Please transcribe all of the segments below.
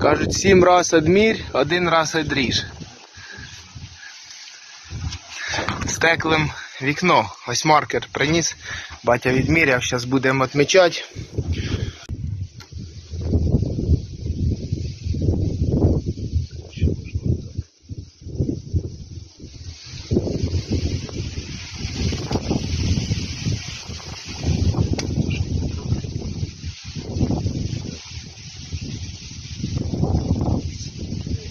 Кажуть, сім раз одмір, один раз одріж. Стеклим вікно. Ось маркер приніс. Батя відміряв, зараз будемо відмічати.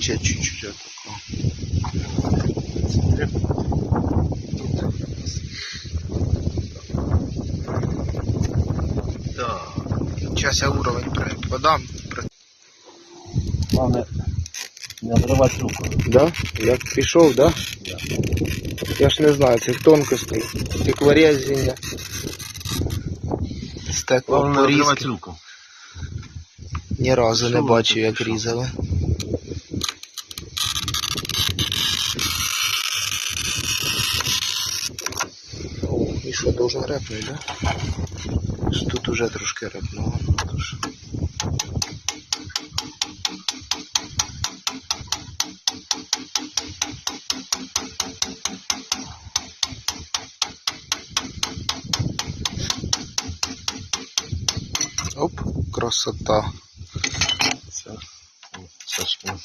Ще чуть-чуть отако. Так. Зараз я уровень подам. Главное, не обрывать руку. Да? Як пішов, да? Я ж не знаю цих тонкостей. Стеклорезіння. Стекло Главное, не порізки. руку. Ні разу не Що бачив, ви як різали. О, і що, да? Тут уже трошки репнуло. Тож. Оп, красота. Все. Сашка.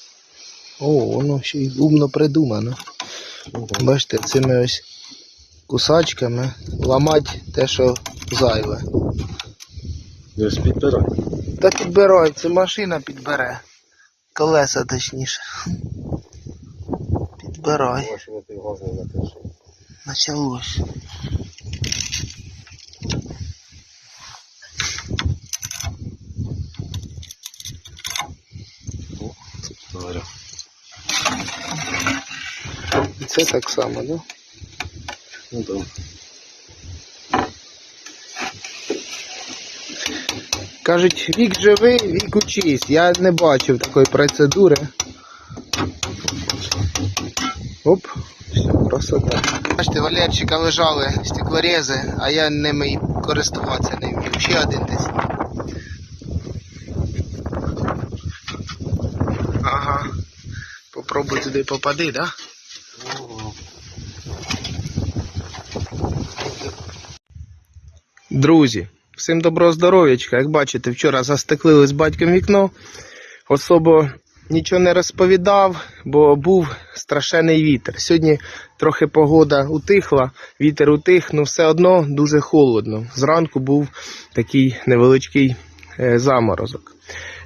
О, воно ще й умно придумано. Да. Бачите, цими ось кусачками ламати те, що зайве. Десь підбирай. Та підбирай, це машина підбере. Колеса точніше. Підбирай. Машина ти газ не напиши. Началось. Це так само, да? Ну там. Кажуть, вік живий, вік учись. Я не бачив такої процедури. Оп, все, красота. Бачите, Валерчика лежали стеклорези, а я ними і користуватися не вмів. Ще один десь. Ага. Попробуй туди попади, да? Друзі, всім доброго здоров'ячка. Як бачите, вчора застеклили з батьком вікно. Особо нічого не розповідав, бо був страшенний вітер. Сьогодні трохи погода утихла, вітер утих, але все одно дуже холодно. Зранку був такий невеличкий е, заморозок.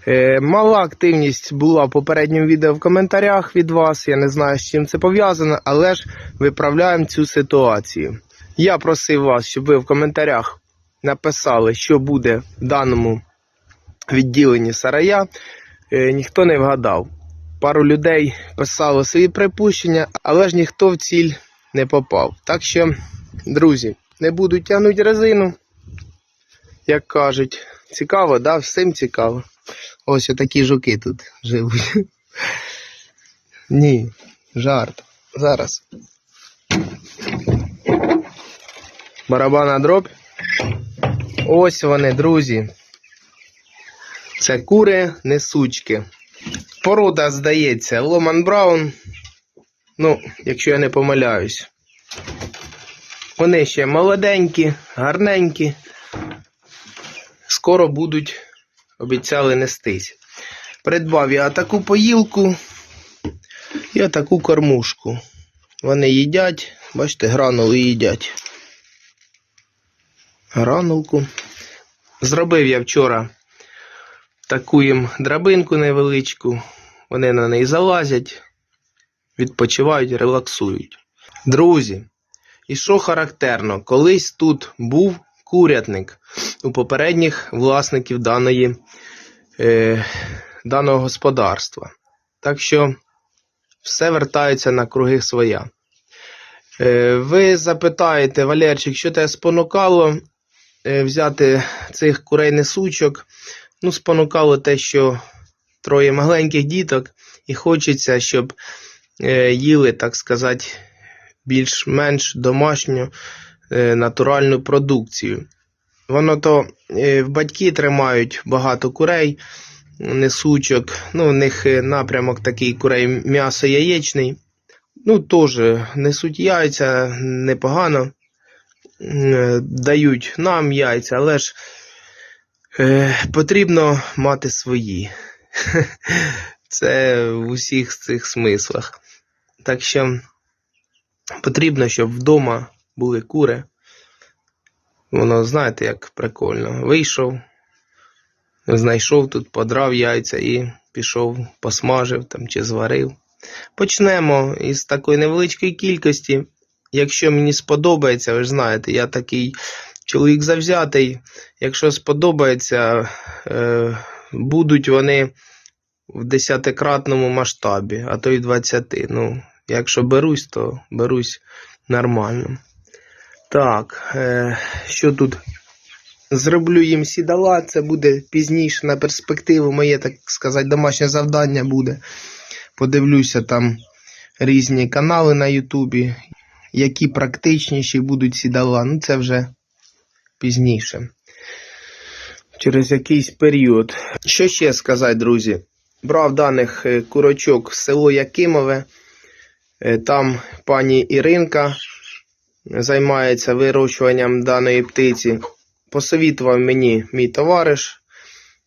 Е, Мала активність була в попередньому відео в коментарях від вас. Я не знаю, з чим це пов'язано, але ж виправляємо цю ситуацію. Я просив вас, щоб ви в коментарях написали, що буде в даному відділенні сарая. Е, ніхто не вгадав. Пару людей писало свої припущення, але ж ніхто в ціль не попав. Так що, друзі, не буду тягнути резину, як кажуть. Цікаво, да? Всім цікаво. Ось отакі жуки тут живуть. Ні, жарт. Зараз. Барабана дроб. Ось вони, друзі. Це кури несучки. Порода, здається, Ломан Браун. Ну, якщо я не помиляюсь. Вони ще молоденькі, гарненькі. Скоро будуть, обіцяли нестись. Придбав я таку поїлку і таку кормушку. Вони їдять, бачите, гранули їдять. Гранулку. Зробив я вчора таку їм драбинку невеличку. Вони на неї залазять, відпочивають, релаксують. Друзі, і що характерно, колись тут був курятник у попередніх власників даної, е, даного господарства. Так що все вертається на круги своя. Е, ви запитаєте, Валерчик, що тебе спонукало взяти цих курей несучок? Ну, спонукало те, що троє маленьких діток, і хочеться, щоб е, їли, так сказати, більш-менш домашню е, натуральну продукцію. Воно то е, батьки тримають багато курей, несучок. Ну, у них е, напрямок такий курей м'ясо яєчний. Ну, теж несуть яйця непогано. Е, Дають нам яйця, але ж е, потрібно мати свої. Це в усіх цих смислах. Так що потрібно, щоб вдома були кури. Воно, знаєте, як прикольно. Вийшов, знайшов тут, подрав яйця і пішов, посмажив там чи зварив. Почнемо із такої невеличкої кількості. Якщо мені сподобається, ви ж знаєте, я такий чоловік завзятий. Якщо сподобається, е, будуть вони в десятикратному масштабі, а то й двадцяти. Ну, якщо берусь, то берусь нормально. Так, е, що тут? Зроблю їм сідала, це буде пізніше на перспективу, моє, так сказати, домашнє завдання буде. Подивлюся там різні канали на Ютубі, які практичніші будуть сідала. Ну, це вже пізніше. Через якийсь період. Що ще сказати, друзі? Брав даних е, курочок в село Якимове. Е, Там пані Іринка займається вирощуванням даної птиці. Посовітував мені мій товариш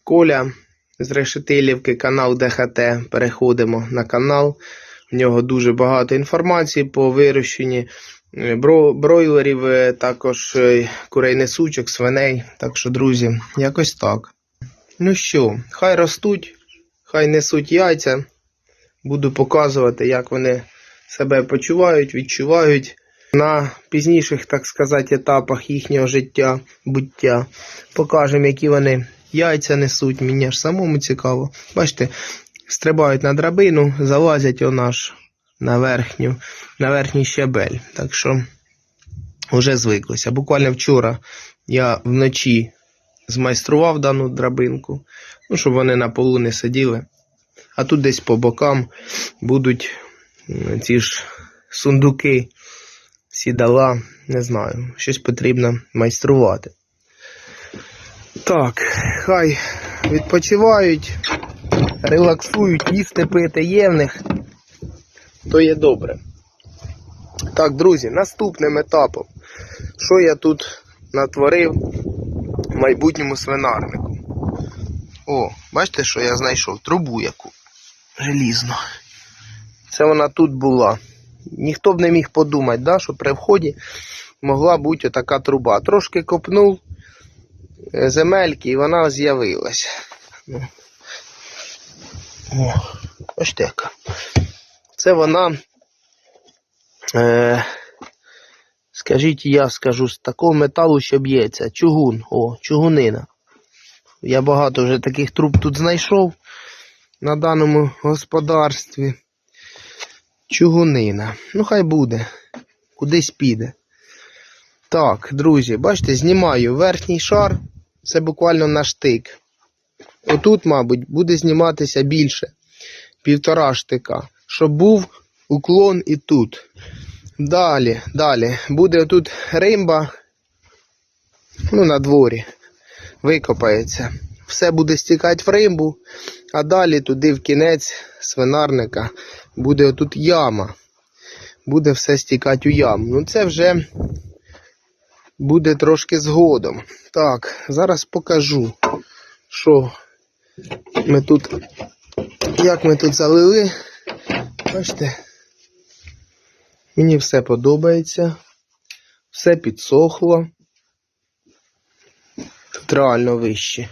Коля з Решетилівки, канал ДХТ. Переходимо на канал. В нього дуже багато інформації по вирощенні е, бройлерів, е, також е, курей несучок, свиней. Так що, друзі, якось так. Ну що, хай ростуть, хай несуть яйця. Буду показувати, як вони себе почувають, відчувають на пізніших, так сказати, етапах їхнього життя, буття. Покажемо, які вони яйця несуть. Мені аж самому цікаво. Бачите, стрибають на драбину, залазять он аж на верхню, на верхній щабель. Так що вже звиклися. Буквально вчора я вночі змайстрував дану драбинку, ну, щоб вони на полу не сиділи. А тут десь по бокам будуть ці ж сундуки, сідала, не знаю, щось потрібно майструвати. Так, хай відпочивають, релаксують, їсти пити є в них, то є добре. Так, друзі, наступним етапом, що я тут натворив в майбутньому свинарнику. О, бачите, що я знайшов? Трубу яку желізну. Це вона тут була. Ніхто б не міг подумати, да, що при вході могла бути така труба. Трошки копнув е, земельки і вона з'явилась. О, бачите яка. Це вона, е, скажіть, я скажу, з такого металу, що б'ється. Чугун, о, чугунина. Я багато вже таких труб тут знайшов на даному господарстві. Чугунина. Ну, хай буде. Кудись піде. Так, друзі, бачите, знімаю верхній шар. Це буквально на штик. Отут, мабуть, буде зніматися більше. Півтора штика. Щоб був уклон і тут. Далі, далі. Буде тут римба. Ну, на дворі. Викопається. Все буде стікати в римбу, а далі туди в кінець свинарника буде отут яма. Буде все стікати у яму. Ну це вже буде трошки згодом. Так, зараз покажу, що ми тут, як ми тут залили. Бачите, мені все подобається. Все підсохло. Тут реально вище.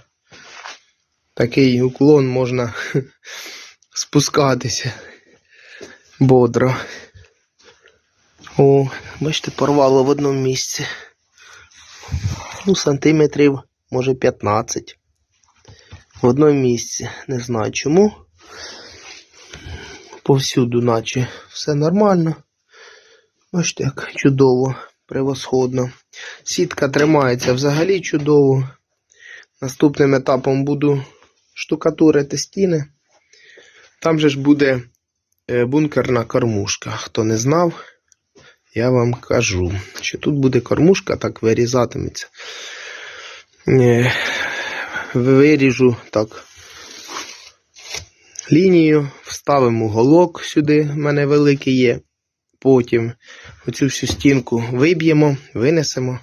Такий уклон можна спускатися бодро. О, бачите, порвало в одному місці. Ну, сантиметрів, може 15. В одному місці. Не знаю чому. Повсюду, наче все нормально. Бачите, як чудово, превосходно. Сітка тримається взагалі чудово. Наступним етапом буду штукатурити стіни. Там же ж буде е, бункерна кормушка. Хто не знав, я вам кажу, що тут буде кормушка, так вирізатиметься. Виріжу так лінію, вставимо голок сюди, в мене великий є. Потім оцю всю стінку виб'ємо, винесемо.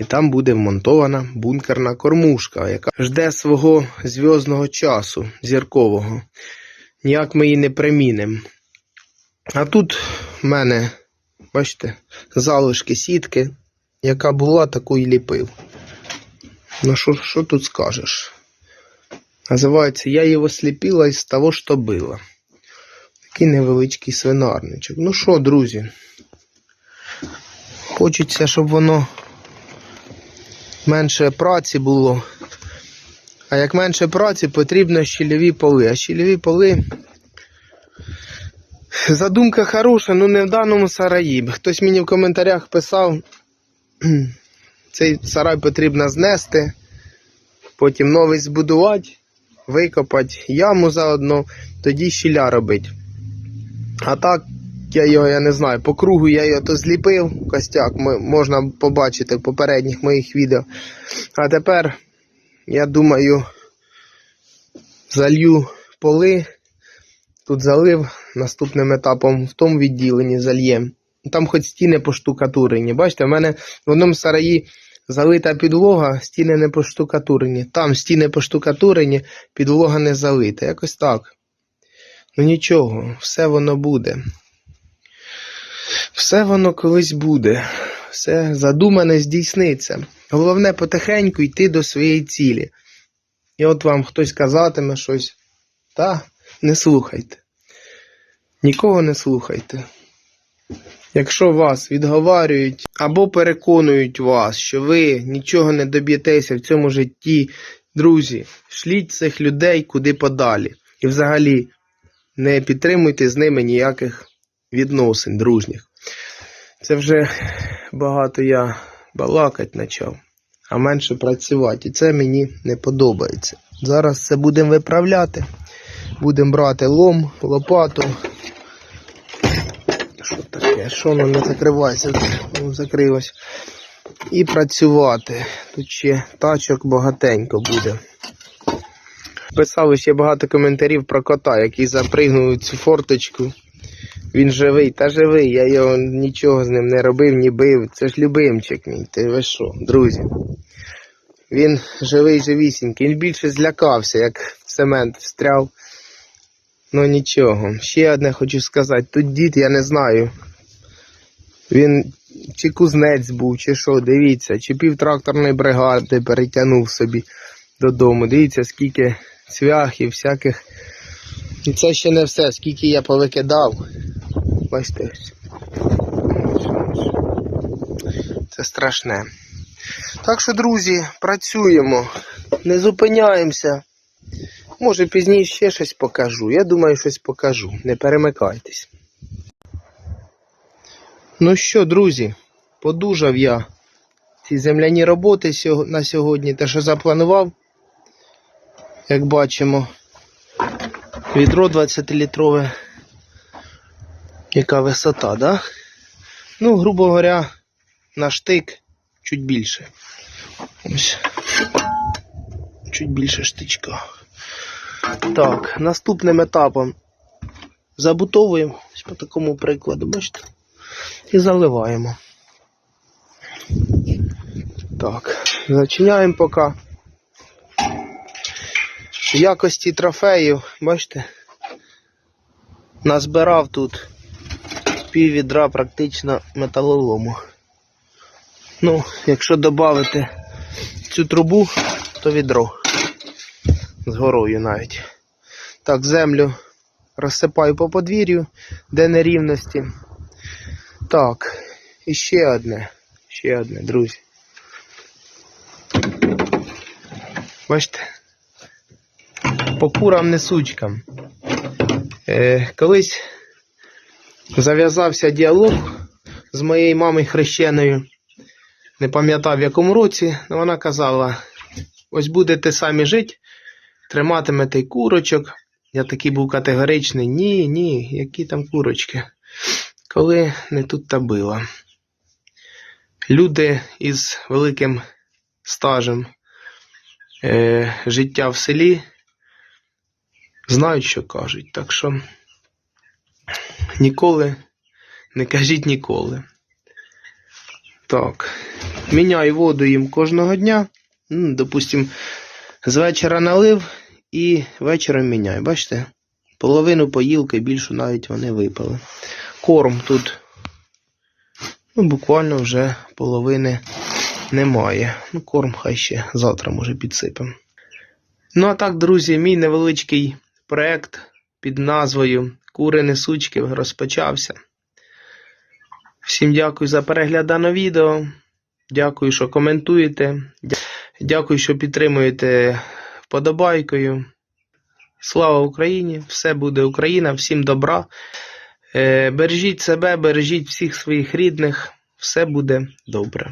І там буде вмонтована бункерна кормушка, яка жде свого зв'язного часу зіркового. Ніяк ми її не примінимо. А тут в мене, бачите, залишки сітки, яка була, таку і ліпив. Ну, що, що тут скажеш? Називається Я його сліпила із того, що було. Такий невеличкий свинарничок. Ну що, друзі? Хочеться, щоб воно менше праці було. А як менше праці, потрібно щільові поли. А щільові поли. Задумка хороша, ну не в даному сараї. Хтось мені в коментарях писав, цей сарай потрібно знести, потім новий збудувати, викопати яму заодно, тоді щіля робити. А так, я його, я не знаю, по кругу я його то зліпив, костяк, можна побачити в попередніх моїх відео. А тепер, я думаю, залью поли, тут залив, наступним етапом в тому відділенні зальєм. Там хоч стіни поштукатурені. Бачите, в мене в одному сараї залита підлога, стіни не поштукатурені. Там стіни поштукатурені, підлога не залита. Якось так. Ну нічого, все воно буде. Все воно колись буде. Все задумане здійсниться. Головне потихеньку йти до своєї цілі. І от вам хтось казатиме щось. Та не слухайте. Нікого не слухайте. Якщо вас відговарюють або переконують вас, що ви нічого не доб'єтеся в цьому житті, друзі, шліть цих людей куди подалі. І взагалі не підтримуйте з ними ніяких відносин дружніх. Це вже багато я балакать почав, а менше працювати. І це мені не подобається. Зараз це будемо виправляти. Будемо брати лом, лопату. Що таке? Що воно не закривається? Закрилось. І працювати. Тут ще тачок багатенько буде. Писали ще багато коментарів про кота, який запригнув у цю форточку. Він живий, та живий, я його нічого з ним не робив, ні бив. Це ж любимчик мій, ти ви що, друзі. Він живий, живісінький. Він більше злякався, як в цемент встряв. Ну нічого. Ще одне хочу сказати. Тут дід, я не знаю. Він чи кузнець був, чи що, дивіться, чи півтракторної бригади перетягнув собі додому. Дивіться, скільки цвяхів, всяких. І це ще не все, скільки я повикидав. Бачите. Це страшне. Так що, друзі, працюємо, не зупиняємося. Може пізніше ще щось покажу. Я думаю, щось покажу. Не перемикайтесь. Ну що, друзі, подужав я ці земляні роботи на сьогодні, те, що запланував. Як бачимо, відро 20-літрове. Яка висота, да? Ну, грубо говоря, на штик чуть більше. Ось. Чуть більше штичка. Так, наступним етапом забутовуємо ось по такому прикладу, бачите? І заливаємо. Так, зачиняємо поки. В якості трофеїв, бачите, назбирав тут пів відра практично металолому. Ну, якщо додати цю трубу, то відро. З горою навіть. Так, землю розсипаю по подвір'ю, де нерівності. Так, і ще одне. Ще одне, друзі. Бачите? По курам несучкам. Е, колись зав'язався діалог з моєю мамою хрещеною. Не пам'ятав в якому році, але вона казала: ось будете самі жити, триматимете й курочок. Я такий був категоричний. Ні, ні, які там курочки. Коли не тут та била. Люди із великим стажем е, життя в селі знають, що кажуть. Так що ніколи не кажіть ніколи. Так. Міняю воду їм кожного дня. Допустим, з вечора налив і вечором міняю. Бачите? Половину поїлки, більшу навіть вони випили. Корм тут ну, буквально вже половини немає. Ну, корм хай ще завтра може підсипемо. Ну а так, друзі, мій невеличкий проект під назвою Кури несучки розпочався. Всім дякую за перегляд даного відео. Дякую, що коментуєте. Дякую, що підтримуєте вподобайкою. Слава Україні! Все буде Україна, всім добра. Е, Бережіть себе, бережіть всіх своїх рідних. Все буде добре.